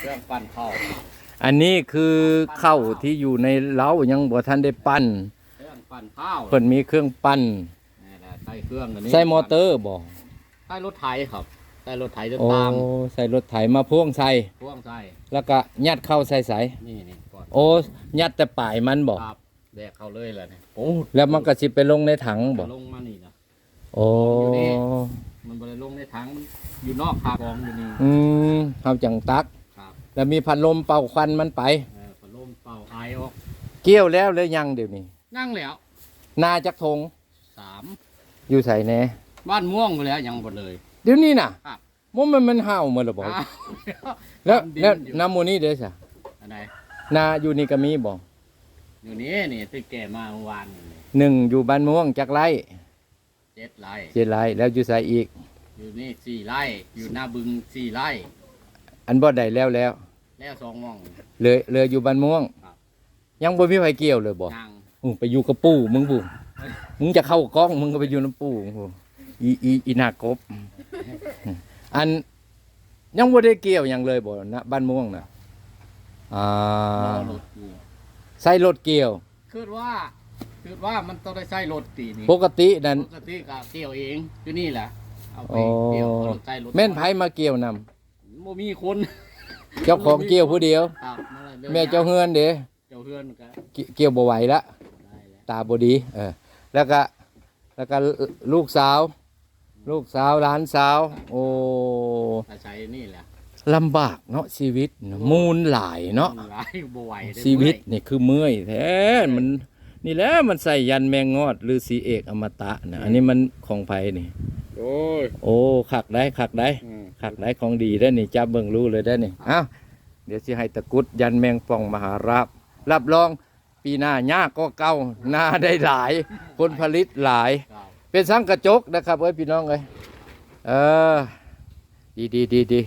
เครื่องปั้นข้าวอันนี้คือข้าวที่อยู่ในเล้ายังบ่ทันได้ปั้นเครื่องปั้นข้าวเพิ่นมีเครื่องปั้นนี่แหละใส่เครื่องอันนี้ใส่มอเตอร์บ่ใส่รถไถครับใส่รถไถจะโอ้ตามใส่รถไถมาพ่วงใส่พ่วงใส่แล้วก็ยัดเข้าใส่ใสนี่นี่ก่อนโอ้ยัดแต่ปลายมันบ่ครับแดกเข้าเลยแหละเนี่ยโอ้แล้วมันก็สิไปลงในถังบ่ลงมานี่นะโอ้อยู่นี่มันบ่ได้ลงในถังมันอยู่นอกคากองอยู่นี่อืมเฮาจังตักครับ แล้วมีพัดลมเป่าควันมันไป เออพัดลมเป่าไอออกเกี่ยวแล้วหรือยังเดี๋ยวนี้ นั่งแล้วนาจักทงสามอยู่ใส่แน่บ้านม่วงไปแล้วยังหมดเลย เดี๋ยวนี้น่ะครับ มันมันมันห่าวหมาแล้วบ่อ้าวแล้วดินแล้วอยู่น้ำหมูนี่เด้อซะอันไหนนาอยู่นี่ก็มีบ่อยู่นี่นี่ตึกแก่มาเมื่อวานนี่หนึ่งอยู่บ้านม่วงจักไร่เจ็ดไร่เจ็ดไร่แล้วอยู่ใส่อีก อยู่นี่สี่ไร่อยู่หน้าบึงสี่ไร่ อันบ่ได้แล้วแล้ว แล้วสองหม่องเหลยเหลยอยู่บ้านม่วง ครับ ยังบ่มีไผเกี่ยวเลยบ่นั่งอู้ไปอยู่กับปู่มึงปู่มึงจะเข้ากล้องมึงก็ไปอยู่น้ำปู่ปู่อีอีอีหนากบ อันยังบ่ได้เกี่ยวหยังเลยบ่นะบ้านม่วงน่ะอ่ารอรถอยู่ใส่รถเกี่ยว คือว่าคือว่ามันต้องได้ใช้รถตีนี่ปกตินั่นปกติก็เกี่ยวเองอยู่นี่แหละเอาไปอ๋อเกี่ยวเอารถใช้รถแม่นไผมาเกี่ยวนำ บ่มีคนเจ้าของเกี่ยวผู้เดียว ครับนั่นแหละแม่เจ้าเฮือนเด้เจ้าเฮือนก็เกี่เกี่ยวบ่ไหวละ ได้แล้วตาบดีเออแล้วก็แล้วก็ลูกสาว ลูกสาวหลานสาว โอ้ถ้าใช้นี่แหละลำบากเนาะชีวิตเนาะมูลหลายเนาะหลายบ่ไหวเด้อชีวิตเมื่อยนี่คือเมื่อยแท้มันนี่แหละมันใส่ยันแมงงอดหรือสีเอกอมตะนะอันนี้มันของไผนี่ โอ้ยโอ้ขักได้ขักได้อืมขักได้ของดีได้อนี่จับเบิ่งรู้เลยได้อนี่อ้าวเดี๋ยวสิให้ตะกรุดยันแมงป่องมหาราบรับรองปีหน้ายากก็เก่าหน้าได้หลาย ผลผลิตหลายครับเป็นสังกระจกนะครับเอ้ยพี่น้องเอ้ยเออดีดีดีดี